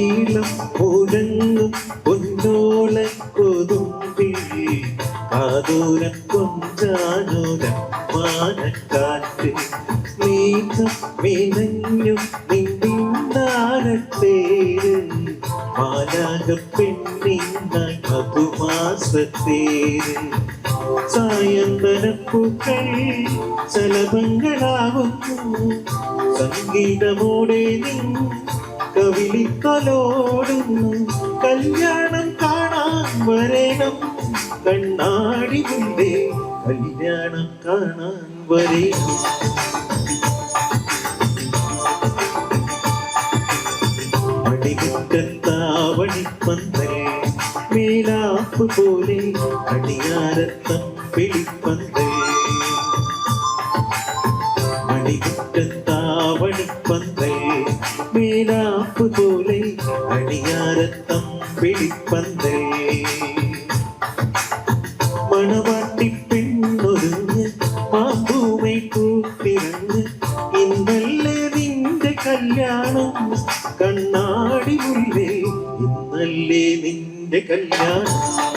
നീളം മുഴങ്ങും പൊന്നോള കൊതുമ്പി കാതൂരം കൊഞ്ചാനൂര മാനക്കാറ്റ് നീക്കം മിനഞ്ഞു നിന്നിന്താനത്തേര് മാലാക പെണ്ണിന്നാൻ മധുമാസത്തേര്. സായന്തനപ്പൂക്കൾ ശലഭങ്ങളാകുന്നു സംഗീതമോടെ നീ കവിളിക്കലോടുന്നു കല്യാണം കാണാൻ വരേണം. കണ്ണാടി മുമ്പേ കല്യാണം കാണാൻ വരണം. അടിമുറ്റത്താവണിപ്പന്തൽ മേലാപ്പ് പോലെ അടിയാരത്തം പിടിപ്പന്തൽ അടിമുറ്റത്താവണിപ്പന്തൽ മേലാപ്പ് പോലെ അടിയാരത്തം പിടിപ്പന്തേ. മണവാട്ടി പെണ്ണൊരുങ്ങ് മാമ്പൂമൈ കൂട്ടിരങ്ങ് ഇന്നല്ലേ നിന്റെ കല്യാണം? കണ്ണാടി മുല്ലേ ഇന്നല്ലേ നിന്റെ കല്യാണം?